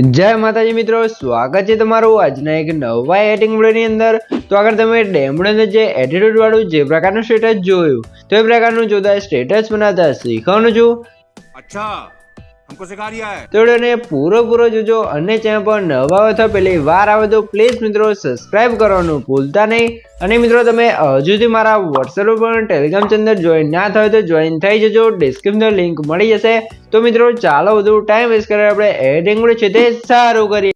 જય માતાજી મિત્રો, સ્વાગત છે તમારું આજના એક નવા એડિટિંગ વિડીયોની અંદર. તો આગળ તમે ડેમડોને જે એટીટ્યુડ વાળું જે પ્રકારનું સ્ટેટસ જોયું, તો એ પ્રકારનું જોતા સ્ટેટસ બનાવતા શીખવાનું છું. અચ્છા. हमको सिखा रिया है તો વિડીયોને પૂરો પૂરો જોજો અને ચેનલ પર નવા હોય તો પહેલી વાર આવે તો પ્લીઝ મિત્રો સબસ્ક્રાઇબ કરવાનું ભૂલતા નહીં અને મિત્રો તમે હજુ સુધી મારા વોટ્સએપ પર ટેલિગ્રામ ચેનલ જોઈન ના થયો તો જોઈન થઈ જજો ડિસ્ક્રિપ્શન લિંક મળી જશે તો મિત્રો ચાલો વધુ ટાઈમ વેસ્ટ કરે આપણે એડિટિંગ વિડીયો છે તે સારું કરીએ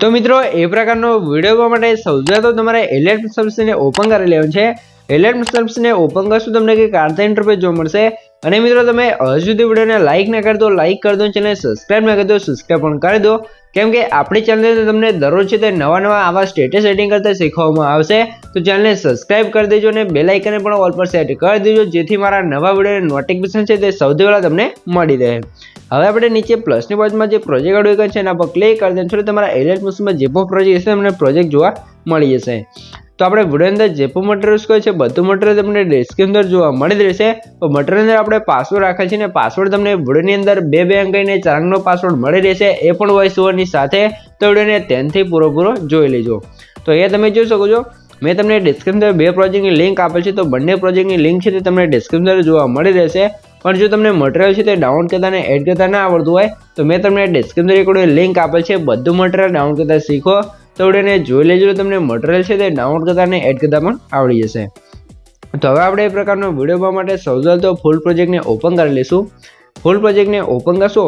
તો મિત્રો એ પ્રકારનો વિડીયો જોવા માટે સૌથી પહેલા તો તમારે એલિયટ સર્વિસને ઓપન કરી લેવાનું છે એલિયટ સર્વિસને ઓપન કરશો તમને કંઈક આર્થા ઇન્ટરફેસ જોવા મળશે. અને મિત્રો, તમે હજુ સુધી વિડીયોને લાઇક ના કરી દો લાઇક કરી દો ચેનલ સબસ્ક્રાઇબ ના કરી દો સબસ્ક્રાઇબ પણ કરી દો. કેમ કે આપણી ચેનલ તમને દરરોજ છે તે નવા નવા આવા સ્ટેટસ સેટિંગ કરતા શીખવામાં આવશે. તો ચેનલને સબસ્ક્રાઇબ કરી દેજો અને બેલ આઇકને પણ ઓલ પર સેટ કરી દેજો, જેથી મારા નવા વિડીયોની નોટિફિકેશન છે તે સૌથી પહેલાં તમને મળી રહે. હવે આપણે નીચે પ્લસની બાજુમાં જે પ્રોજેક્ટ આડું છે એના પર ક્લિક કરી છો તમારા એલર્ટ મશીનમાં જે પણ પ્રોજેક્ટ હશે તમને પ્રોજેક્ટ જોવા મળી જશે. તો આપણે વીડિયો અંદર જે પણ મટીરિયલ્સ કહે છે, બધું મટીરિયલ તમને ડિસ્કની અંદર જોવા મળી રહેશે. તો મટીરિયલ અંદર આપણે પાસવર્ડ રાખે છે ને પાસવર્ડ તમને વિડીયોની અંદર બે બે અંક અને ચાર પાસવર્ડ મળી રહેશે. એ પણ વોઇસ ઓવરની સાથે. તો વિડીયોને તેનથી પૂરો પૂરો જોઈ લેજો. તો એ તમે જોઈ શકો છો, મેં તમને ડિસ્ક્રિપ્શન બે પ્રોજેક્ટની લિંક આપેલ છે, તો બંને પ્રોજેક્ટની લિંક છે તે તમને ડિસ્ક્રિપ્શન જોવા મળી રહેશે. પણ જો તમને મટીરિયલ છે તે ડાઉનલોડ કરતા ને એડ કરતા ના આવડતું હોય, તો મેં તમને ડિસ્ક્રિપ્શન રેકોર્ડ લિંક આપેલ છે, બધું મટીરિયલ ડાઉનલોડ કરતા શીખો. વિડીયોને જોઈ લેજો તમને મટીરિયલ છે તે ડાઉનલોડ કરતા એડ કરતા પણ આવડી જશે. તો હવે આપણે એ પ્રકારનો વીડિયો બનાવવા માટે સૌથી તો ફૂલ પ્રોજેક્ટને ઓપન કરી લઈશું. ફૂલ પ્રોજેક્ટને ઓપન કરશો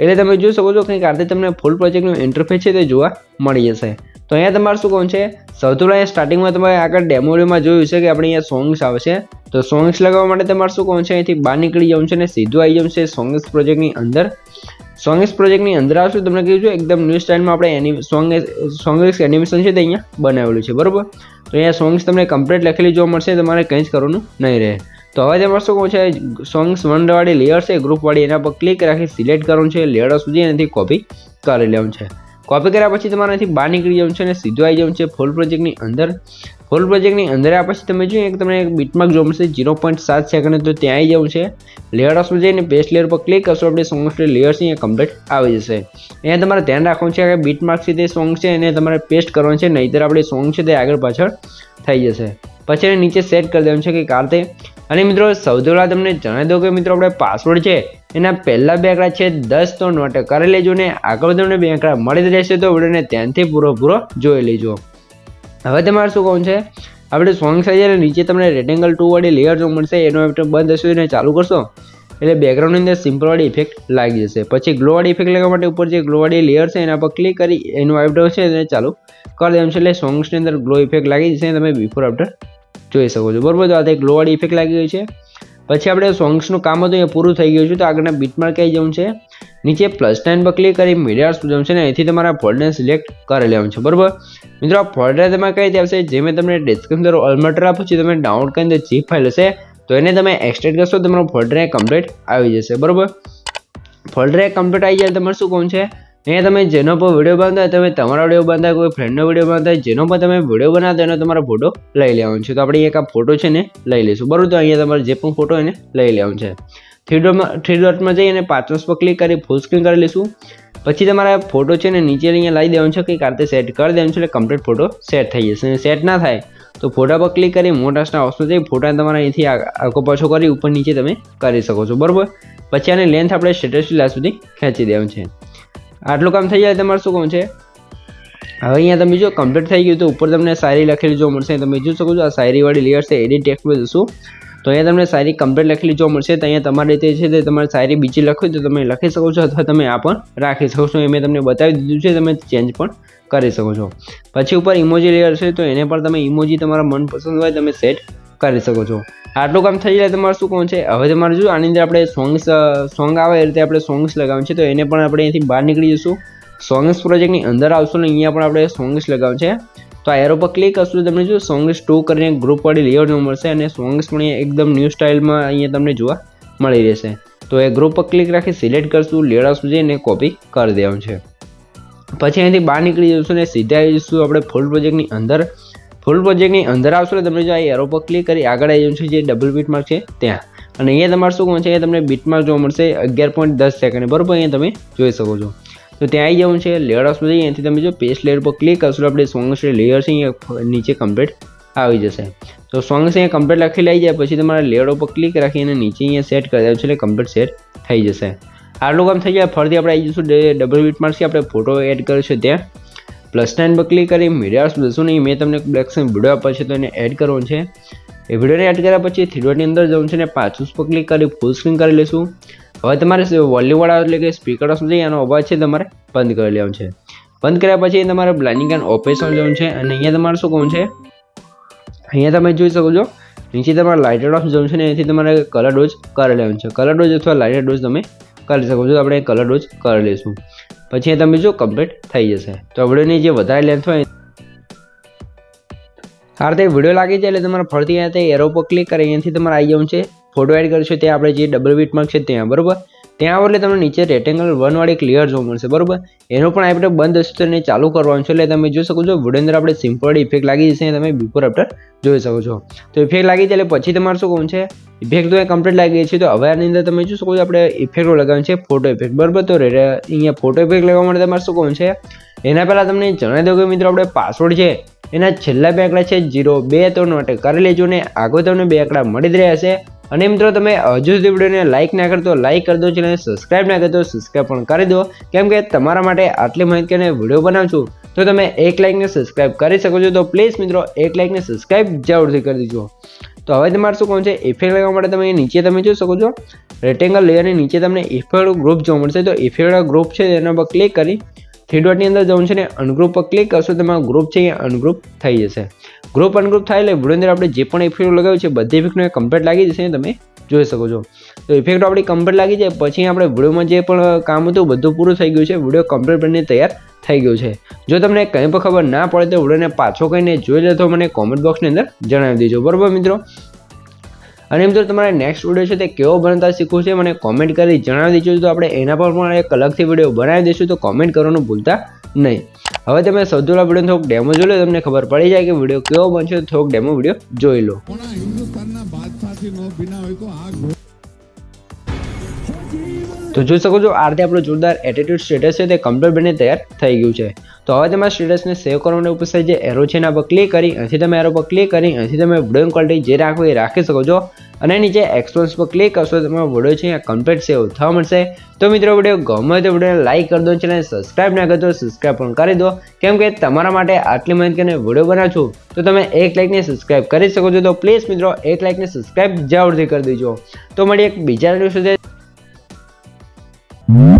એટલે તમે જોઈ શકો છો કંઈક આતે તમને ફૂલ પ્રોજેક્ટનું ઇન્ટરફેસ છે તે જોવા મળી જશે. તો અહીંયા તમારે શું કહું છે? સૌથી પહેલાં સ્ટાર્ટિંગમાં તમારે આગળ ડેમોમાં જોયું છે કે આપણે અહીંયા સોંગ્સ આવશે તો સોંગ્સ લગાવવા માટે તમારે શું કહું છે? અહીંથી બહાર નીકળી જવું છે અને સીધું આવી જવું છે સોંગ્સ પ્રોજેક્ટની અંદર. સોંગ્સ પ્રોજેક્ટની અંદર આવશું, તમને કહ્યું છે, એકદમ ન્યૂ સ્ટાઇલમાં આપણે એની સોંગ સોંગેસ એનિમેશન છે તે અહીંયા બનાવેલું છે, બરાબર? તો અહીંયા સોંગ્સ તમને કમ્પ્લીટ લખેલી જોવા મળશે, તમારે કંઈ જ કરવાનું નહીં રહે. તો હવે તમારે શું કહું છે સોંગ્સ વનવાળી લેયર છે ગ્રુપવાળી એના પર ક્લિક રાખી સિલેક્ટ કરવાનું છે લેયર સુધી એનાથી કોપી કરી લેવાનું છે. કોપી કર્યા પછી તમારે અહીંથી બહાર નીકળી જવું છે અને સીધું આવી જવું છે ફૂલ પ્રોજેક્ટની અંદર. ફૂલ પ્રોજેક્ટની અંદર આ પછી તમે જોઈએ કે તમને એક બીટમાર્ક જોવા મળશે ઝીરો પોઈન્ટ સાત સેકન્ડ તો ત્યાં આવી જવું છે. લેયર હાઉસમાં જઈને પેસ્ટ લેયર પર ક્લિક કરશો, આપણે સોંગ્સ લેયર છે એ કમ્પ્લીટ આવી જશે. અહીંયા તમારે ધ્યાન રાખવું છે કે બીટમાર્ક છે તે સોંગ છે એને તમારે પેસ્ટ કરવાનું છે, નહીંતર આપણે સોંગ છે તે આગળ પાછળ થઈ જશે. પછી એને નીચે સેટ કરી દેવાનું છે કે કારતે અને મિત્રો, સૌથી પહેલાં તમને જણાવી દઉં કે મિત્રો, આપણે પાસવર્ડ છે, એના પહેલાં બે આંકડા છે, દસ, તો નોટ કરી લેજો ને આગળ તમને બે આંકડા મળી રહેશે, તો વિડીયોને ત્યાંથી પૂરો પૂરો જોઈ લેજો. હવે તમારે શું કહું છે, આપણે સોંગ સાઈઝ અને નીચે તમને રેક્ટેંગલ ટુ વાળી લેયર જો મળશે, એનો આપણે બંધ હશે એને ચાલુ કરશો. એટલે બેકગ્રાઉન્ડની અંદર સિમ્પલ વાળી ઇફેક્ટ લાગી જશે. પછી ગ્લો વાળી ઇફેક્ટ લગાવવા માટે ઉપર જે ગ્લોવાળી લેયર છે, એના પર ક્લિક કરી, એનું આફ્ટર છે એને ચાલુ કરી દેવાનું છે. એટલે સોંગ્સની અંદર ગ્લો ઇફેક્ટ લાગી જશે તમે બિફોર આફ્ટર જોઈ શકો છો. બરોબર, તો આ એક વાળી ઇફેક્ટ લાગી ગઈ છે. પછી આપણે સોંગ્સનું કામ હતું એ પૂરું થઈ ગયું છે, તો આગળના બીટમાં કઈ જવું છે? નીચે પ્લસ નાઇન પર ક્લિક કરી મીડિયા જવું છે ને, અહીંથી તમારા ફોલ્ડરને સિલેક્ટ કરી લેવાનું છે. બરાબર? મિત્રો, આ ફોલ્ડર તમારે કઈ રીતે આવશે, જે મેં તમને ડિસ્ક્રિપ્શન ઓલમટર આપું છે તમે ડાઉનલોડ કરીને જીપ ફાઇલ હશે, તો એને તમે એક્સટેન્ડ કરશો તમારું ફોલ્ડર કમ્પ્લીટ આવી જશે. બરોબર? ફોલ્ડર કમ્પ્લીટ આવી જાય તમારે શું કહું છે? અહીંયા તમે જેનો પણ વીડિયો બનાવતા હોય, તમે તમારા વીડિયો બનાવતા કોઈ ફ્રેન્ડનો વીડિયો બનાવતા હોય, જેનો પણ તમે વીડિયો બનાવતા એનો તમારો ફોટો લઈ લેવાનો છે. તો આપણે એક આ ફોટો છે ને લઈ લઈશું. બરાબર, તો અહીંયા તમારે જે પણ ફોટો એને લઈ લેવાનો છે. થ્રી ડોટમાં થ્રી ડોટમાં જઈ અને પાંચમસ પર ક્લિક કરી ફૂલ સ્ક્રીન કરી લઈશું. પછી તમારા ફોટો છે ને નીચે અહીંયા લાવી દેવાનો છે, કંઈક રીતે સેટ કરી દેવાનું છે, એટલે કમ્પ્લીટ ફોટો સેટ થઈ જશે. અને સેટ ના થાય, તો ફોટા પર ક્લિક કરી, મોટા સ્ટાર ઓપ્શન જઈ ફોટા તમારા અહીંથી આગો પાછો કરી, ઉપર નીચે તમે કરી શકો છો. બરાબર? પછી આની લેન્થ આપણે સ્ટેટસ સુધી ખેંચી દેવાનું છે. આટલું કામ થઈ જાય તમારે શું કહું છે? હવે અહીંયા તમે જો કમ્પ્લીટ થઈ ગયું તો ઉપર તમને શાયરી લખેલી જોવા મળશે. તમે જોઈ શકો છો આ શાયરીવાળી લેયર છે એડિટ ટેક્સ્ટમાં જશું. તો અહીંયા તમને શાયરી કમ્પ્લીટ લખેલી જોવા મળશે. તો અહીંયા તમારી રીતે છે તે તમારે શાયરી બીજી લખવી તો તમે લખી શકો છો અથવા તમે આ પણ રાખી શકો છો. એ મેં તમને બતાવી દીધું છે, તમે ચેન્જ પણ કરી શકો છો. પછી ઉપર ઇમોજી લેયર છે તો એને પણ તમે ઇમોજી તમારા મનપસંદ હોય તમે સેટ કરી શકો છો. આટલું કામ થઈ જાય તમારે શું કહું છે? હવે તમારે જો આની અંદર આપણે સોંગ્સ સોંગ આવે એ રીતે આપણે સોંગ્સ લગાવવાનું છે, તો એને પણ આપણે અહીંથી બહાર નીકળી જઈશું. સોંગ્સ પ્રોજેક્ટની અંદર આવશું ને અહીંયા પણ આપણે સોંગ્સ લગાવવાનું છે. તો આ એરો પર ક્લિક કરશો તમને જો સોંગ્સ ટુ કરીને ગ્રુપ વાળી લેયર મળશે અને સોંગ્સ પણ એકદમ ન્યૂ સ્ટાઇલમાં અહીંયા તમને જોવા મળી રહેશે. તો એ ગ્રુપ પર ક્લિક રાખી સિલેક્ટ કરશું લેયર સુધી અને કોપી કરી દેવાનું છે. પછી અહીંથી બહાર નીકળી જઈશું ને સીધા આવી જઈશું આપણે ફૂલ પ્રોજેક્ટની અંદર. ફૂલ પ્રોજેક્ટની અંદર આવશો એટલે તમને જો આ એરો પર ક્લિક કરી આગળ આવી જશે જે ડબલ બીટ છે, ત્યાં. અને અહીંયા તમારે શું કહું છે એ તમને બીટ જોવા મળશે અગિયાર પોઈન્ટ દસ સેકન્ડ બરાબર, અહીંયા તમે જોઈ શકો છો. તો ત્યાં આવી જવું છે લેયર જઈએ અહીંયાથી તમે જો પેસ્ટ લેયર પર ક્લિક કરશો તો આપણે સોંગ છે લેયર છે, અહીંયા નીચે કમ્પ્લીટ આવી જશે. તો સોંગ છે, અહીંયા કમ્પ્લીટ લખી લઈ જાય, પછી તમારે લેયર ઉપર ક્લિક રાખી અને નીચે અહીંયા સેટ કરી દેવું છે, એટલે કમ્પ્લીટ સેટ થઈ જશે. આટલું કામ થઈ જાય, ફરીથી આપણે આવી જઈશું ડબલ બીટ માર્કથી આપણે ફોટો એડ કર્યો છે ત્યાં. પ્લસ નાઇન પર ક્લિક કરી મીડિયા જશું નહીં, મેં તમને બ્લેક્સન વીડિયો આપ્યો છે, તો એને એડ કરવાનો છે. એ વિડીયોને એડ કર્યા પછી થ્રીડોટની અંદર જવું છે અને પાછું પર ક્લિક કરી ફૂલ સ્ક્રીન કરી લઈશું હવે તમારે વોલ્યુમવાળા એટલે કે સ્પીકર સુધી એનો અવાજ છે તમારે બંધ કરી લેવાનો છે. બંધ કર્યા પછી તમારે બ્લાઇન્ડિંગ એન્ડ ઓપરેશન જવું છે અને અહીંયા તમારે શું કહું છે? અહીંયા તમે જોઈ શકો છો, નીચે તમારે લાઇટર ઓફ જવું છે ને એથી તમારે કલર ડોઝ કરી લેવાનું છે. કલર ડોઝ અથવા લાઇટર ડોઝ તમે કરી શકો છો આપણે કલર ડોઝ કરી લઈશું. પછી તમે જો કમ્પ્લીટ થઈ જશે. તો વિડીયોની જે વધારે લેન્થ હોય આ રીતે વીડિયો લાગી જાય એટલે તમારે ફરતી તે એરો પર ક્લિક કરી, અહીંયાથી તમારે આવી જવું છે. ફોટો એડ કરશો, ત્યાં આપણે જે ડબલ વીટ માર્ક છે ત્યાં, બરોબર? ત્યાં એટલે તમને નીચે રેક્ટેંગલ વનવાળી ક્લિયર જોવા મળશે, બરોબર? એનો પણ આપણે બંધ હશે તો એને ચાલુ કરવાનું છે, એટલે તમે જોઈ શકો છો વીડિયો અંદર આપણે સિમ્પલ ઇફેક્ટ લાગી જશે તમે બિફોર આફ્ટર જોઈ શકો છો. તો ઇફેક્ટ લાગી જાય એટલે પછી તમારે શું કહું છે? ઇફેક્ટ તો એ કમ્પ્લીટ લાગી છે, તો હવે આની અંદર તમે જોઈ શકો છો, આપણે ઇફેક્ટો લગાવવાનું છે ફોટો ઇફેક્ટ બરોબર? તો અહીંયા ફોટો ઇફેક્ટ લેવા માટે તમારે શું કહું છે? એના પહેલાં તમને જણાવી દઉં કે મિત્રો, આપણે પાસવર્ડ છે, એના છેલ્લા બે આંકડા છે જીરો બે, ત્રણ માટે, કરી લેજો ને, આગળ તમને બે આંકડા મળી જ રહ્યા હશે અને મિત્રો તમે હજુ સુધી વિડીયોને લાઇક ના કરતો લાઇક કરી દો ચેનલને સબસ્ક્રાઇબ ના કરતો સબસ્ક્રાઇબ પણ કરી દો. કેમ કે તમારા માટે આટલી માહિતી અને વીડિયો બનાવું છું તો તમે એક લાઇકને સબસ્ક્રાઇબ કરી શકો છો. તો પ્લીઝ મિત્રો, એક લાઇકને સબસ્ક્રાઇબ જરૂરથી કરી દેજો. તો હવે તમારે શું કહું છે? ઇફેક્ટ લગાવવા માટે તમે નીચે તમે જોઈ શકો છો. રેક્ટેંગલ લેયરની નીચે તમને ઇફેક્ટ ગ્રુપ જોવા મળશે. તો ઇફેક્ટ ગ્રુપ છે, એના પર ક્લિક કરી થ્રી ડોટની અંદર જવું છે ને અનગ્રુપ પર ક્લિક કરશો તમારો ગ્રુપ છે એ અનગ્રુપ થઈ જશે. ગ્રુપ અનગ્રુપ થાય એટલે વીડિયો અંદર આપણે જે પણ ઇફેક્ટ લગાવ્યું છે, બધી ઇફેક્ટનો કમ્પ્લીટ લાગી જશે તમે જોઈ શકો છો. તો ઇફેક્ટ આપણી કમ્પ્લીટ લાગી જાય, પછી આપણે વિડીયોમાં જે પણ કામ હતું બધું પૂરું થઈ ગયું છે વીડિયો કમ્પ્લીટ બનીને તૈયાર થઈ ગયું છે. જો તમને કંઈ પણ ખબર ના પડે તો વિડીયોને પાછો કહીને જોઈ લે તો મને કોમેન્ટ બોક્સની અંદર જણાવી દેજો. બરાબર મિત્રો? અને મિત્રો, તમારે નેક્સ્ટ વીડિયો છે તે કેવો બનતા શીખવું છે મને કોમેન્ટ કરી જણાવી દેજો. તો આપણે એના પર પણ એક અલગથી વીડિયો બનાવી દઈશું તો કોમેન્ટ કરવાનું ભૂલતા નહીં. હવે તમે સૌથી પહેલા વીડિયો થોડોક ડેમો જોઈ લો, તમને ખબર પડી જાય કે વીડિયો કેવો બનશે. થોડોક ડેમો વીડિયો જોઈ લો. તો જોઈ શકો છો, આ રીતે આપણું જોરદાર એટીટ્યુડ સ્ટેટસ છે તે કમ્પ્લીટ બની તૈયાર થઈ ગયું છે. તો હવે તમારા સ્ટેટસને સેવ કરવાને ઉપર સાઈડ જે એરો છે એના પર ક્લિક કરી, અહીંથી તમે એરો પર ક્લિક કરી, અહીંથી તમે વીડિયો ક્વોલિટી જે રાખવું એ રાખી શકો છો. અને નીચે એક્સપોન્સ પર ક્લિક કરશો તમારો વીડિયો છે કમ્પ્લીટ સેવ થવા મળશે. તો મિત્રો વીડિયો ગમે તો વિડીયોને લાઇક કરી દો ચેનલ સબસ્ક્રાઇબ ના કરતો સબસ્ક્રાઇબ પણ કરી દો. કેમ કે તમારા માટે આટલી મહેનત કરીને વીડિયો બનાવું છું, તો તમે એક લાઇકને સબસ્ક્રાઇબ કરી શકો છો. તો પ્લીઝ મિત્રો, એક લાઇકને સબસ્ક્રાઇબ જરૂરથી કરી દેજો. તો મળી એક બીજા વીડિયો સાથે. Mm-hmm.